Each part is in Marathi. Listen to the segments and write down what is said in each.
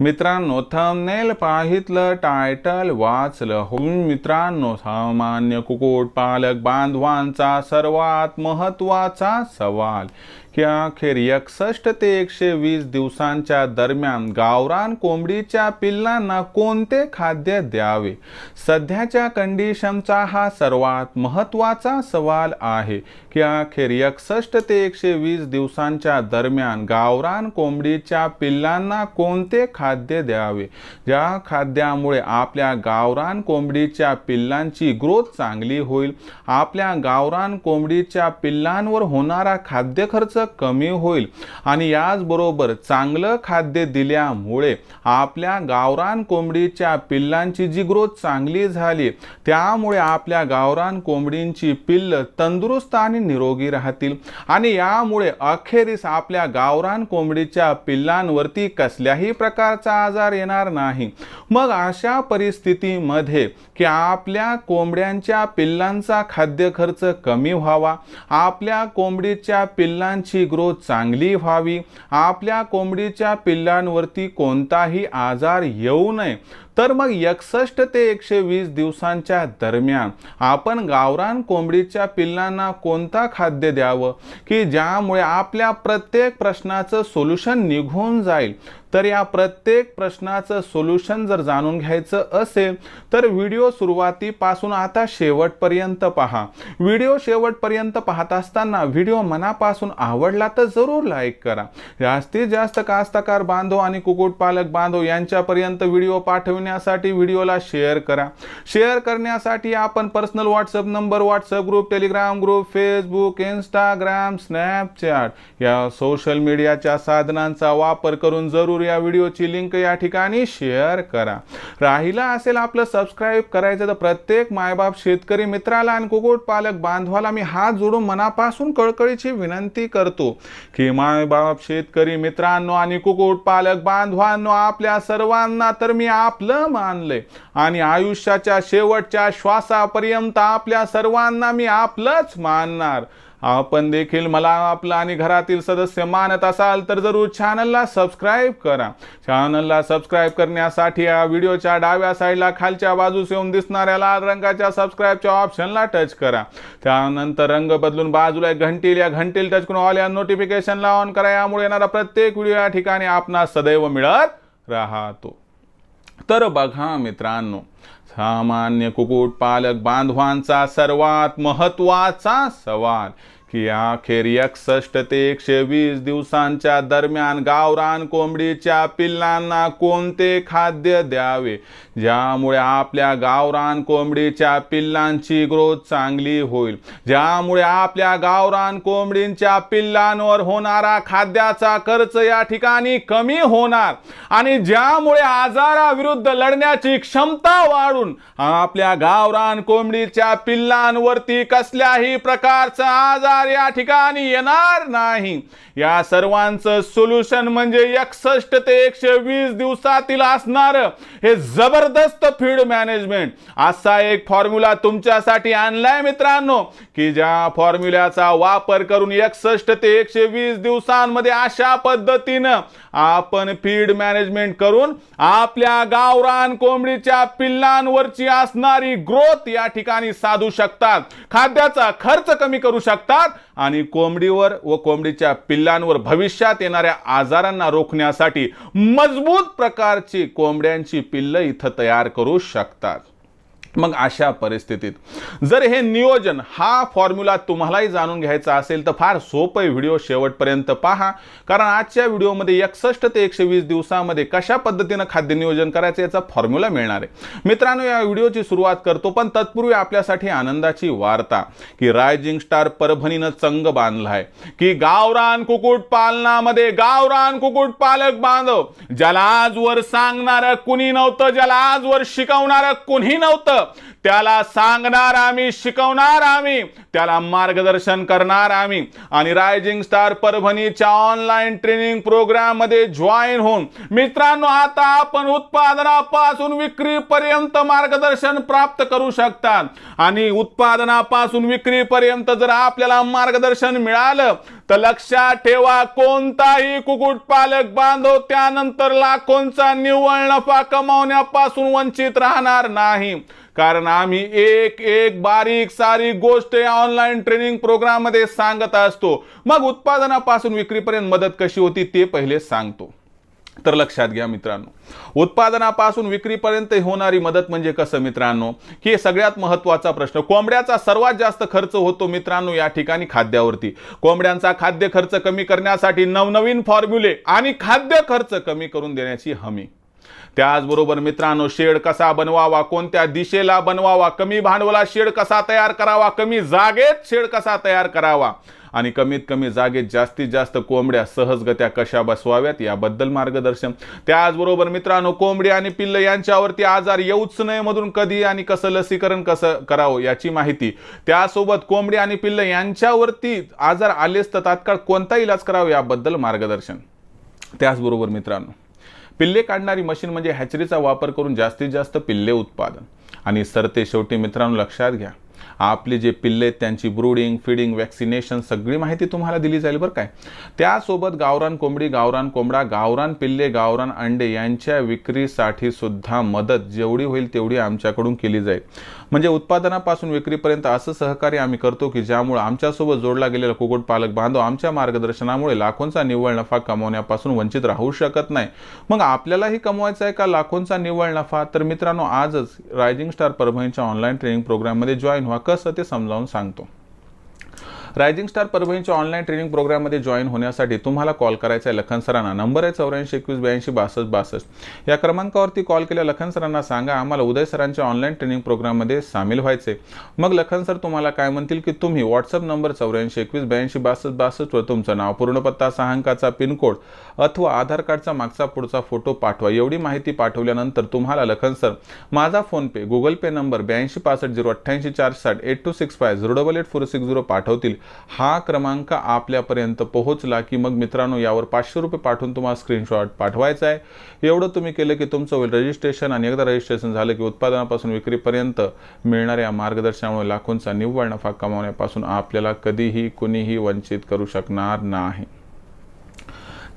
मित्रांनो थंबनेल पाहितलं टायटल वाचलं. होऊन मित्रांनो सामान्य कुक्कुटपालक बांधवांचा सर्वात महत्त्वाचा सवाल. की अखेर एकसष्ट ते एकशे वीस दिवसांच्या दरम्यान गावरान कोंबडीच्या पिल्लांना कोणते खाद्य द्यावे? सध्याच्या कंडिशनचा हा सर्वात महत्त्वाचा सवाल आहे. की अखेर एकसष्ट ते एकशे वीस दिवसांच्या दरम्यान गावरान कोंबडीच्या पिल्लांना कोणते खाद्य द्यावे. ज्या खाद्यामुळे आपल्या गावरान कोंबडीच्या पिल्लांची ग्रोथ चांगली होईल आपल्या गावरान कोंबडीच्या पिल्लांवर होणारा खाद्य खर्च कमी होईल आणि याचबरोबर चांगलं खाद्य दिल्यामुळे आपल्या गावरान कोंबडीच्या पिल्लांची जी ग्रोथ चांगली झाली त्यामुळे आपल्या गावरान कोंबडींची पिल्ल तंदुरुस्त आणि निरोगी राहतील आणि यामुळे अखेरीस आपल्या गावरान कोंबडीच्या पिल्लांवरती कसल्याही प्रकार प्रकारचा आजार येणार नाही. मग अशा परिस्थितीमध्ये की आपल्या कोंबड्यांच्या पिल्लांचा खाद्य खर्च कमी व्हावा आपल्या कोंबडीच्या पिल्लांची ग्रोथ चांगली व्हावी आपल्या कोंबडीच्या पिल्लांवरती कोणताही आजार येऊ नये. तर मग एकसष्ट ते एकशे वीस दिवसांच्या दरम्यान आपण गावरान कोंबडीच्या पिल्लांना कोणता खाद्य द्यावं? की ज्यामुळे आपल्या प्रत्येक प्रश्नाचं सोल्युशन निघून जाईल? तर या प्रत्येक प्रश्नाचं सोल्युशन जर जाणून घ्यायचं असेल तर व्हिडिओ सुरुवातीपासून आता शेवटपर्यंत पहा. व्हिडिओ शेवटपर्यंत पाहत असताना व्हिडिओ मनापासून आवडला तर जरूर लाईक करा. जास्तीत जास्त कास्तकार बांधव आणि कुक्कुटपालक बांधव यांच्यापर्यंत व्हिडिओ पाठविण्यासाठी व्हिडिओला शेअर करा. शेअर करण्यासाठी आपण personal WhatsApp number WhatsApp group Telegram group Facebook Instagram Snapchat या सोशल मीडियाच्या साधनांचा वापर करून जरूर या व्हिडिओची लिंक या ठिकाणी शेअर करा. राहिला असेल आपलं सबस्क्राईब करायचं तर प्रत्येक मायबाप शेतकरी मित्राला आणि कुक्कुटपालक बांधवाला मी हात जोडून मनापासून कळकळीची विनंती करतो की मायबाप शेतकरी मित्रांनो आणि कुक्कुटपालक बांधवांनो आपल्या सर्वांना तर मी आपलं मानलंय. आणि आयुष्याच्या शेवटच्या श्वासापर्यंत आपल्या सर्वांना मी आपलंच मानणार. आपण देखील मला आपलं आणि घरातील सदस्य मानत असाल तर जरूर चॅनलला सबस्क्राईब करा. चॅनलला सबस्क्राईब करण्यासाठी या व्हिडिओच्या डाव्या साईडला खालच्या बाजूस येऊन दिसणाऱ्या लाल रंगाच्या सबस्क्राईबच्या ऑप्शनला टच करा. त्यानंतर रंग बदलून बाजूला एक घंटील या घंटील टच करून ऑल या नोटिफिकेशनला ऑन करा. यामुळे येणारा प्रत्येक व्हिडिओ या ठिकाणी आपणास सदैव मिळत राहतो. तर बघा मित्रांनो सामान्य कुक्कुटपालक बांधवांचा सर्वात महत्त्वाचा सवाल की अखेर एकसष्ट ते एकशे वीस दिवसांच्या दरम्यान गावरान कोंबडीच्या पिल्लांना कोणते खाद्य द्यावे? ज्यामुळे आपल्या गावरान कोंबडीच्या पिल्लांची ग्रोथ चांगली होईल. ज्यामुळे आपल्या गावरान कोंबडींच्या पिल्लांवर होणारा खाद्याचा खर्च या ठिकाणी कमी होणार आणि ज्यामुळे आजाराविरुद्ध लढण्याची क्षमता वाढून आपल्या गावरान कोंबडीच्या पिल्लांवरती कसल्याही प्रकारचा आजार या ठिकाणी येणार नाही. या सर्वांचं सोल्युशन म्हणजे एकसष्ट ते एकशे वीस दिवसातील असणार हे जबरदस्त फीड मॅनेजमेंट. असा एक फॉर्म्युला तुमच्यासाठी आणलाय मित्रांनो की ज्या फॉर्म्युल्याचा वापर करून एकसष्ट ते एकशे वीस दिवसांमध्ये अशा पद्धतीनं आपण फीड मॅनेजमेंट करून आपल्या गावरान कोंबडीच्या पिल्लांवरची असणारी ग्रोथ या ठिकाणी साधू शकतात. खाद्याचा खर्च कमी करू शकतात आणि कोंबडीवर व कोंबडीच्या पिल्लांवर भविष्यात येणाऱ्या आजारांना रोखण्यासाठी मजबूत प्रकारची कोंबड्यांची पिल्ल इथं तयार करू शकतात. मग अशा परिस्थितीत. जर हे नियोजन हा फॉर्म्युला तुम्हालाही जाणून घ्यायचा असेल तर फार सोपं व्हिडिओ शेवटपर्यंत पहा. कारण आजच्या व्हिडिओमध्ये एकसष्ट ते एकशे वीस दिवसामध्ये कशा पद्धतीनं खाद्य नियोजन करायचं याचा फॉर्म्युला मिळणार आहे. मित्रांनो या व्हिडिओची सुरुवात करतो पण तत्पूर्वी आपल्यासाठी आनंदाची वार्ता की रायजिंग स्टार परभणीनं चंग बांधलाय की गावरान कुकुट पालनामध्ये गावरान कुकुट पालक बांधव ज्याला आजवर सांगणारं कुणी नव्हतं ज्याला आजवर शिकवणारं कुणी नव्हतं up. त्याला सांगणार आम्ही शिकवणार आम्ही त्याला मार्गदर्शन करणार आम्ही. आणि रायझिंग स्टार परभणीच्या ऑनलाईन ट्रेनिंग प्रोग्राममध्ये जॉईन होऊन मित्रांनो आता आपण उत्पादनापासून विक्रीपर्यंत मार्गदर्शन प्राप्त करू शकतात. आणि उत्पादनापासून विक्रीपर्यंत जर आपल्याला मार्गदर्शन मिळालं तर लक्षात ठेवा कोणताही कुक्कुटपालक बांधव त्यानंतर लाखोंचा निव्वळ नफा कमावण्यापासून वंचित राहणार नाही. कारण आम्ही एक एक बारीक सारीक गोष्ट या ऑनलाईन ट्रेनिंग प्रोग्राममध्ये सांगत असतो. मग उत्पादनापासून विक्रीपर्यंत मदत कशी होती ते पहिले सांगतो. तर लक्षात घ्या मित्रांनो. उत्पादनापासून विक्रीपर्यंत होणारी मदत म्हणजे कसं मित्रांनो? की सगळ्यात महत्त्वाचा प्रश्न. कोंबड्याचा सर्वात जास्त खर्च होतो मित्रांनो या ठिकाणी खाद्यावरती. कोंबड्यांचा खाद्य खर्च कमी करण्यासाठी नवनवीन फॉर्म्युले आणि खाद्य खर्च कमी करून देण्याची हमी. त्याचबरोबर मित्रांनो शेड कसा बनवावा कोणत्या दिशेला बनवावा कमी भांडवला शेड कसा तयार करावा कमी जागेत शेड कसा तयार करावा आणि कमीत कमी जागेत जास्तीत जास्त कोंबड्या सहजगत्या कशा बसवाव्यात याबद्दल मार्गदर्शन. त्याचबरोबर मित्रांनो कोंबडी आणि पिल्ल यांच्यावरती आजार येऊच नये मधून कधी आणि कसं लसीकरण कसं करावं याची माहिती. त्यासोबत कोंबडी आणि पिल्ल यांच्यावरती आजार आलेच तर तात्काळ कोणता इलाज करावा याबद्दल मार्गदर्शन. त्याचबरोबर मित्रांनो पिल्ले काढणारी मशीन म्हणजे हॅचरीचा वापर करून जास्तीत जास्त पिल्ले उत्पादन. आणि सरते शेवटी मित्रांनो लक्षात घ्या. आपले जे पिल्ले आहेत त्यांची ब्रूडिंग फिडिंग वॅक्सिनेशन सगळी माहिती तुम्हाला दिली जाईल बरं काय. त्यासोबत गावरान कोंबडी गावरान कोंबडा गावरान पिल्ले गावरान अंडे यांच्या विक्रीसाठी सुद्धा मदत जेवढी होईल तेवढी आमच्याकडून केली जाईल. म्हणजे उत्पादनापासून विक्रीपर्यंत असं सहकार्य आम्ही करतो की ज्यामुळे आमच्यासोबत जोडला गेलेला कुक्कुटपालक बांधव आमच्या मार्गदर्शनामुळे लाखोंचा निव्वळ नफा कमवण्यापासून वंचित राहू शकत नाही. मग आपल्यालाही कमवायचा आहे का लाखोंचा निव्वळ नफा? तर मित्रांनो आजच रायझिंग स्टार परभणीच्या ऑनलाईन ट्रेनिंग प्रोग्राममध्ये जॉईन व्हा. कसं ते समजावून सांगतो. रायझिंग स्टार परभणीच्या ऑनलाईन ट्रेनिंग प्रोग्राममध्ये जॉईन होण्यासाठी तुम्हाला कॉल करायचा आहे लखन सरांना. नंबर आहे चौऱ्याऐंशी एकवीस ब्याऐंशी बासष्ट बासष्ट. या क्रमांकावरती कॉल केल्या लखन सरांना सांगा आम्हाला उदय सरांच्या ऑनलाईन ट्रेनिंग प्रोग्राममध्ये सामील व्हायचे मग लखन सर तुम्हाला काय म्हणतील की तुम्ही व्हॉट्सअप नंबर चौऱ्याऐंशी एकवीस ब्याऐंशी बासष्ट बासष्टवर तुमचं नाव पूर्णपत्ता सहा अंकाचा पिनकोड अथवा आधार कार्डचा मागचा पुढचा फोटो पाठवा. एवढी माहिती पाठवल्यानंतर तुम्हाला लखन सर माझा फोनपे गुगल पे नंबर ब्याऐंशी पासष्ट झिरो अठ्ठ्याऐंशी चार साठ eight two six five zero double eight four six zero पाठवतील. हा क्रमांक आपल्यापर्यंत पोहोचला की मग मित्रांनो यावर पाचशे रुपये पाठवून तुम्हाला स्क्रीनशॉट पाठवायचा आहे. एवढं तुम्ही केलं की तुमचं होईल रजिस्ट्रेशन आणि एकदा रजिस्ट्रेशन झालं की उत्पादनापासून विक्रीपर्यंत मिळणाऱ्या मार्गदर्शनामुळे लाखोंचा निव्वळ नफा कमावण्यापासून आपल्याला कधीही कुणीही वंचित करू शकणार नाही.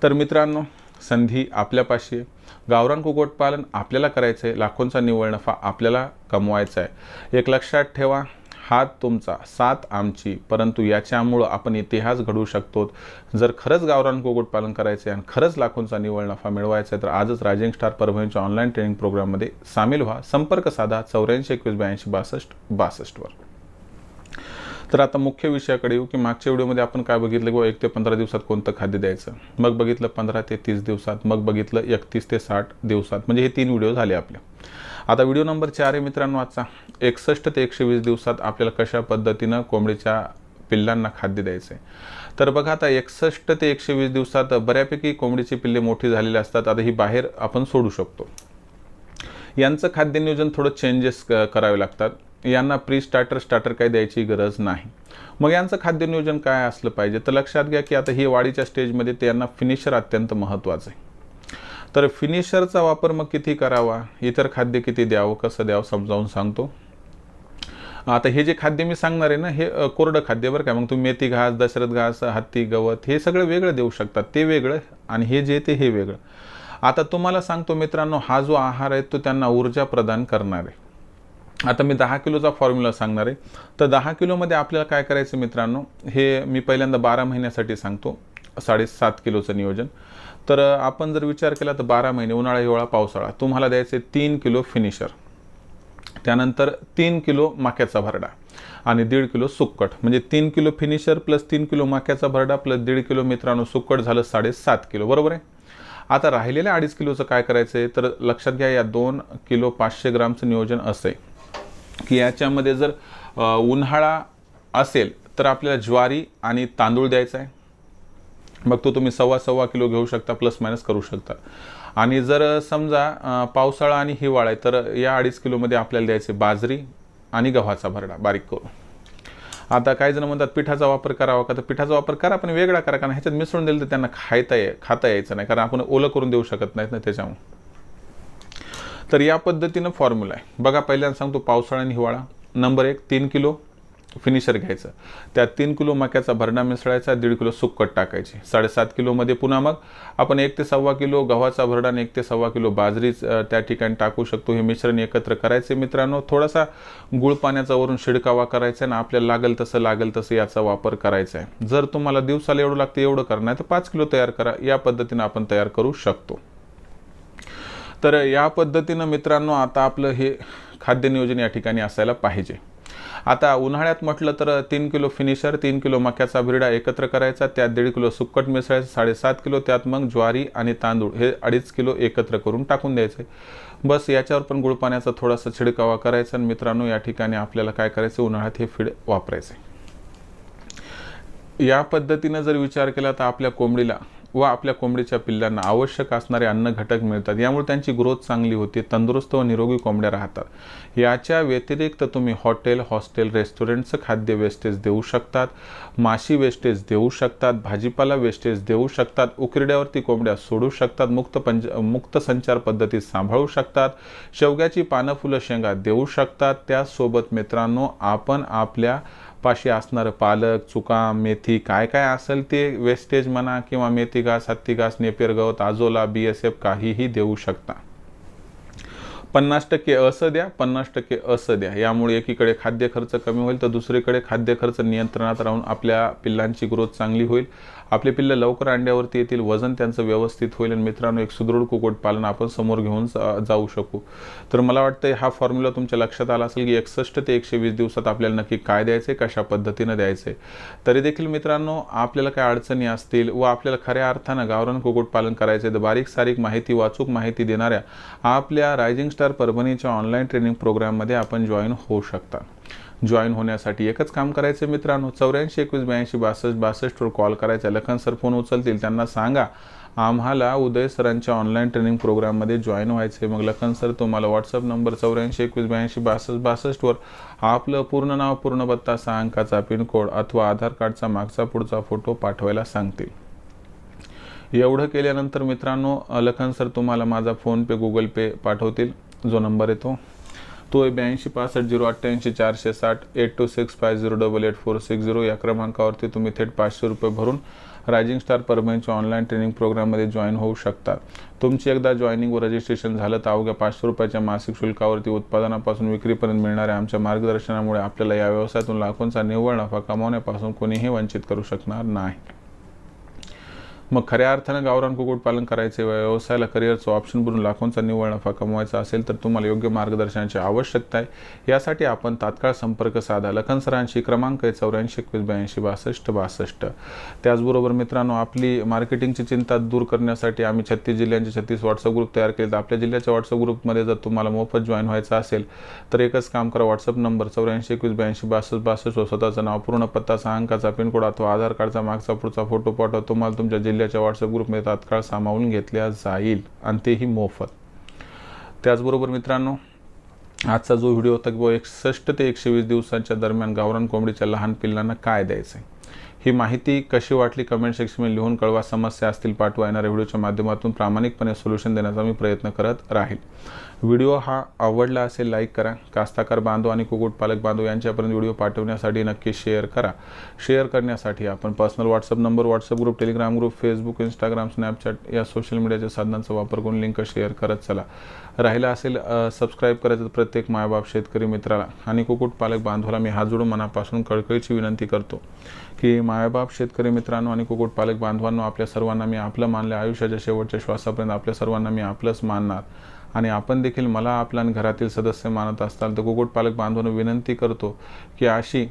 तर मित्रांनो संधी आपल्यापाशी गावरान कुक्कुटपालन आपल्याला करायचं आहे लाखोंचा निव्वळ नफा आपल्याला कमवायचा आहे. एक लक्षात ठेवा हात तुमचा साथ आमची परंतु याच्यामुळं आपण इतिहास घडवू शकतो. जर खरंच गावरान कुक्कुटपालन करायचं आहे आणि खरंच लाखोंचा निवळ नफा मिळवायचा आहे तर आजच रायझिंग स्टार परभणीच्या ऑनलाईन ट्रेनिंग प्रोग्राममध्ये सामील व्हा. संपर्क साधा चौऱ्याऐंशी एकवीस ब्याऐंशी बासष्ट बासष्टवर तर आता मुख्य विषयाकडे येऊ की मागच्या व्हिडिओमध्ये आपण काय बघितलं किंवा एक ते पंधरा दिवसात कोणतं खाद्य द्यायचं? मग बघितलं पंधरा ते तीस दिवसात मग बघितलं एकतीस ते साठ दिवसात. म्हणजे हे तीन व्हिडिओ झाले आपले. आता व्हिडिओ नंबर चार आहे मित्रांनो आजचा. एकसष्ट ते एकशे वीस दिवसात आपल्याला कशा पद्धतीनं कोंबडीच्या पिल्लांना खाद्य द्यायचं आहे तर बघा आता एकसष्ट ते एकशे वीस दिवसात बऱ्यापैकी कोंबडीची पिल्ले मोठी झालेली असतात. आता ही बाहेर आपण सोडू शकतो. यांचं खाद्य नियोजन थोडं चेंजेस करावे लागतात. यांना प्री स्टार्टर स्टार्टर काही द्यायची गरज नाही. मग यांचं खाद्य नियोजन काय असलं पाहिजे? तर लक्षात घ्या की आता ही वाढीच्या स्टेजमध्ये त्यांना फिनिशर अत्यंत महत्त्वाचं आहे. तर फिनिशरचा वापर मग किती करावा? इतर खाद्य किती द्यावं? कसं द्यावं? समजावून सांगतो. आता हे जे खाद्य मी सांगणार आहे ना हे कोरडं खाद्य बरं काय मग तुम्ही मेथी घास दशरथ घास हत्ती गवत हे सगळं वेगळं देऊ शकतात. ते वेगळं आणि हे जे ते हे वेगळं. आता तुम्हाला सांगतो मित्रांनो हा जो आहार आहे तो त्यांना ऊर्जा प्रदान करणार. आहे आता मी दहा किलोचा फॉर्म्युला सांगणार आहे. तर दहा किलोमध्ये आपल्याला काय करायचं मित्रांनो? हे मी पहिल्यांदा बारा महिन्यासाठी सांगतो. साडेसात किलोचं नियोजन. तर आपण जर विचार केला तर बारा महिने उन्हाळा हिवाळा पावसाळा तुम्हाला द्यायचे तीन किलो फिनिशर. त्यानंतर तीन किलो माक्याचा भरडा आणि दीड किलो सुक्कट म्हणजे तीन किलो फिनिशर प्लस तीन किलो माक्याचा भरडा प्लस दीड किलो मित्रांनो सुक्कट झालं साडेसात किलो. बरोबर आहे? आता राहिलेल्या अडीच किलोचं काय करायचं आहे तर लक्षात घ्या या दोन किलो पाचशे ग्रामचं नियोजन असं आहे की याच्यामध्ये जर उन्हाळा असेल तर आपल्याला ज्वारी आणि तांदूळ द्यायचा आहे मग तो तुम्ही सव्वा सव्वा किलो घेऊ शकता प्लस मायनस करू शकता. आणि जर समजा पावसाळा आणि हिवाळा आहे तर या अडीच किलोमध्ये आपल्याला द्यायचे बाजरी आणि गव्हाचा भरडा बारीक करून. आता काही जण म्हणतात पिठाचा वापर करावा का? तर पिठाचा वापर करा पण वेगळा करा कारण ह्याच्यात मिसळून दिलं तर त्यांना खायता ये खाता यायचं नाही कारण आपण ओलं करून देऊ शकत नाहीत ना त्याच्यामुळे. तर या पद्धतीनं फॉर्म्युला आहे. बघा पहिल्यांदा सांगतो पावसाळा आणि हिवाळा. नंबर एक तीन किलो. फिनिशर घ्यायचं. त्यात तीन किलो मक्याचा भरणा मिसळायचा दीड किलो सुक्कट टाकायची. साडेसात किलोमध्ये पुन्हा मग आपण एक ते सव्वा किलो गव्हाचा भरडा आणि एक ते सव्वा किलो बाजरी त्या ठिकाणी टाकू शकतो. हे मिश्रण एकत्र करायचे मित्रांनो. थोडासा गुळ पाण्याचा वरून शिडकावा करायचा आणि आपल्याला लागेल तसं लागेल तसं याचा वापर करायचा आहे. जर तुम्हाला दिवसाला एवढं लागतं एवढं करणं आहे तर पाच किलो तयार करा. या पद्धतीनं आपण तयार करू शकतो. तर या पद्धतीनं मित्रांनो आता आपलं हे खाद्य नियोजन या ठिकाणी असायला पाहिजे. आता उन्हाळ्यात म्हटलं तर तीन किलो फिनिशर तीन किलो मक्याचा भिरडा एकत्र करायचा त्यात दीड किलो सुक्कट मिसळायचं साडेसात किलो त्यात मग ज्वारी आणि तांदूळ हे अडीच किलो एकत्र करून टाकून द्यायचे. बस याच्यावर पण गुळपाण्याचा थोडासा छिडकावा करायचा आणि मित्रांनो या ठिकाणी आपल्याला काय करायचं उन्हाळ्यात हे फीड वापरायचे. या पद्धतीनं जर विचार केला तर आपल्या कोंबडीला व आपल्या कोंबडीच्या पिल्लांना आवश्यक असणारे अन्न घटक मिळतात. यामुळे त्यांची ग्रोथ चांगली होते तंदुरुस्त व निरोगी कोंबड्या राहतात. याच्या व्यतिरिक्त तुम्ही हॉटेल हॉस्टेल रेस्टॉरंटचं खाद्य वेस्टेज देऊ शकतात माशी वेस्टेज देऊ शकतात भाजीपाला वेस्टेज देऊ शकतात उकिरड्यावरती कोंबड्या सोडू शकतात मुक्त पंच मुक्त संचार पद्धतीत सांभाळू शकतात शेवग्याची पानं फुलं शेंगा देऊ शकतात. त्याचसोबत मित्रांनो आपण आपल्या पाशी असणारं पालक चुका मेथी काय काय असेल ते वेस्टेज म्हणा किंवा मेथी घास हत्ती घास नेपियर गवत आजोला बी एस एफ काहीही देऊ शकता. पन्नास टक्के असं द्या पन्नास टक्के असं द्या. यामुळे एकीकडे खाद्य खर्च कमी होईल तर दुसरीकडे खाद्य खर्च नियंत्रणात राहून आपल्या पिल्लांची ग्रोथ चांगली होईल. आपले पिल्लं लवकर अंड्यावरती येतील वजन त्यांचं व्यवस्थित होईल आणि मित्रांनो एक सुदृढ कुक्कुटपालन आपण समोर घेऊन जाऊ शकू. तर मला वाटतं हा फॉर्म्युला तुमच्या लक्षात आला असेल की एकसष्ट ते एकशे वीस दिवसात आपल्याला नक्की काय द्यायचे कशा पद्धतीनं द्यायचे तरी देखील मित्रांनो आपल्याला काय अडचणी असतील व आपल्याला खऱ्या अर्थानं गावरान कुक्कुटपालन करायचे तर बारीक सारीक माहिती वाचूक माहिती देणाऱ्या आपल्या रायझिंग स्टार परभणीच्या ऑनलाईन ट्रेनिंग प्रोग्राममध्ये आपण जॉईन होऊ शकता. जॉईन होण्यासाठी एकच काम करायचं मित्रांनो. चौऱ्याऐंशी एकवीस ब्याऐंशी बासष्ट बासष्टवर कॉल करायचा. लखन सर फोन उचलतील त्यांना सांगा. आम्हाला उदय सरांच्या ऑनलाईन ट्रेनिंग प्रोग्राममध्ये जॉईन व्हायचे मग लखन सर तुम्हाला व्हॉट्सअप नंबर चौऱ्याऐंशी एकवीस ब्याऐंशी बासष्ट बासष्टवर आपलं पूर्ण नाव पूर्ण पत्ता सहा अंकाचा पिनकोड अथवा आधार कार्डचा मागचा पुढचा फोटो पाठवायला सांगतील. एवढं केल्यानंतर मित्रांनो लखन सर तुम्हाला माझा फोनपे गुगल पे पाठवतील. जो नंबर येतो तो आहे ब्याऐंशी पासष्ट झिरो अठ्ठ्याऐंशी चारशे साठ eight two six five zero double eight four six zero या क्रमांकावरती तुम्ही थेट पाचशे रुपये भरून रायझिंग स्टार परभणीच्या ऑनलाईन ट्रेनिंग प्रोग्राममध्ये जॉईन होऊ शकतात तुमची एकदा जॉईनिंग व रजिस्ट्रेशन झालं तर अवघ्या पाचशे रुपयाच्या मासिक शुल्कावरती उत्पादनापासून विक्रीपर्यंत मिळणाऱ्या आमच्या मार्गदर्शनामुळे आपल्याला या व्यवसायातून लाखोंचा निव्वळ नफा कमावण्यापासून कोणीही वंचित करू शकणार नाही. मग खऱ्या अर्थानं गावरान कुक्कुटपालन करायचे व्यवसायाला करिअरचं ऑप्शन बनून लाखोंचा निव्वळ नफा कमवायचा असेल तर तुम्हाला योग्य मार्गदर्शनाची आवश्यकता आहे. यासाठी आपण तात्काळ संपर्क साधा. लखन सरांशी क्रमांक आहे चौऱ्याऐंशी एकवीस ब्याऐंशी बासष्ट बासष्ट. त्याचबरोबर मित्रांनो आपली मार्केटिंगची चिंता दूर करण्यासाठी आम्ही छत्तीस जिल्ह्यांचे छत्तीस व्हॉट्सअप ग्रुप तयार केले तर आपल्या जिल्ह्याच्या व्हॉट्सअप ग्रुपमध्ये जर तुम्हाला मोफत जॉईन व्हायचं असेल तर एकच काम करा. व्हॉट्सअप नंबर चौऱ्याऐंशी एकवीस ब्याऐंशी बासष्ट बासष्ट स्वतःचं नाव पूर्ण पत्ता सहा अंकाचा पिनकोड अथवा आधार कार्डचा मागचा पुढचा फोटो पाठवा. तुम्हाला तुमच्या जिल्ह्यात जिल्ह्याच्या व्हॉट्सअप ग्रुपमध्ये तात्काळ सामावून घेतल्या जाईल आणि तेही मोफत. त्याचबरोबर मित्रांनो आजचा जो व्हिडिओ होता की एकसष्ट ते एकशे वीस दिवसांच्या दरम्यान गावरान कोंबडीच्या लहान पिल्लांना काय द्यायचं ही माहिती कशी वाटली कमेंट सेक्शनमध्ये लिहून कळवा. समस्या असतील पाठवा येणाऱ्या व्हिडिओच्या माध्यमातून प्रामाणिकपणे सोल्युशन देण्याचा मी प्रयत्न करत राहील. व्हिडिओ हा आवडला असेल लाईक करा. कास्ताकार बांधव आणि कुक्कुटपालक बांधव यांच्यापर्यंत व्हिडिओ पाठवण्यासाठी नक्की शेअर करा. शेअर करण्यासाठी आपण personal WhatsApp number WhatsApp group Telegram group Facebook Instagram Snapchat या सोशल मीडियाच्या साधनांचा वापर करून लिंक शेअर करत चला. राहिला असेल सबस्क्राईब करायचं प्रत्येक मायबाप शेतकरी मित्राला आणि कुक्कुटपालक बांधवाला मी हात जोडून मनापासून कळकळीची विनंती करतो की मायबाप शेतकरी मित्रांनो आणि कुक्कुटपालक बांधवांनो आपल्या सर्वांना मी आपलं मानले आयुष्याच्या शेवटच्या श्वासापर्यंत आपल्या सर्वांना मी आपलंच मानणार. आणि आपण देखील मला आपल्या घरातील सदस्य मानत असताल तर कुक्कुटपालक बांधवांना विनंती करतो की अशी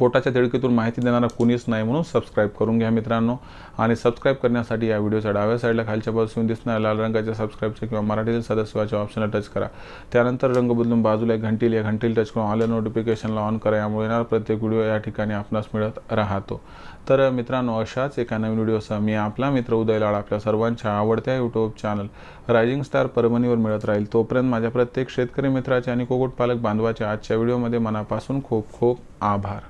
पोटाच्या तिडकीतून माहिती देणारा कोणीच नाही म्हणून सबस्क्राईब करून घ्या मित्रांनो. आणि सबस्क्राईब करण्यासाठी या व्हिडिओच्या डाव्या साईडला खालच्या बाजून दिसणाऱ्या लाल रंगाच्या सबस्क्राईबच्या किंवा मराठीतील सदस्याच्या ऑप्शनला टच करा. त्यानंतर रंग बदलून बाजूला एक घंटील या घंटील टच करून ऑनलाईन नोटिफिकेशनला ऑन करा. यामुळे येणार प्रत्येक व्हिडिओ या ठिकाणी आपणास मिळत राहतो. तर मित्रांनो अशाच एका नवीन व्हिडिओसह मी आपला मित्र उदय लाड आपल्या सर्वांच्या आवडत्या यूट्यूब चॅनल रायझिंग स्टार परभणीवर मिळत राहील. तोपर्यंत माझ्या प्रत्येक शेतकरी मित्राचे आणि कुक्कुटपालक बांधवाच्या आजच्या व्हिडिओमध्ये मनापासून खूप खूप आभार.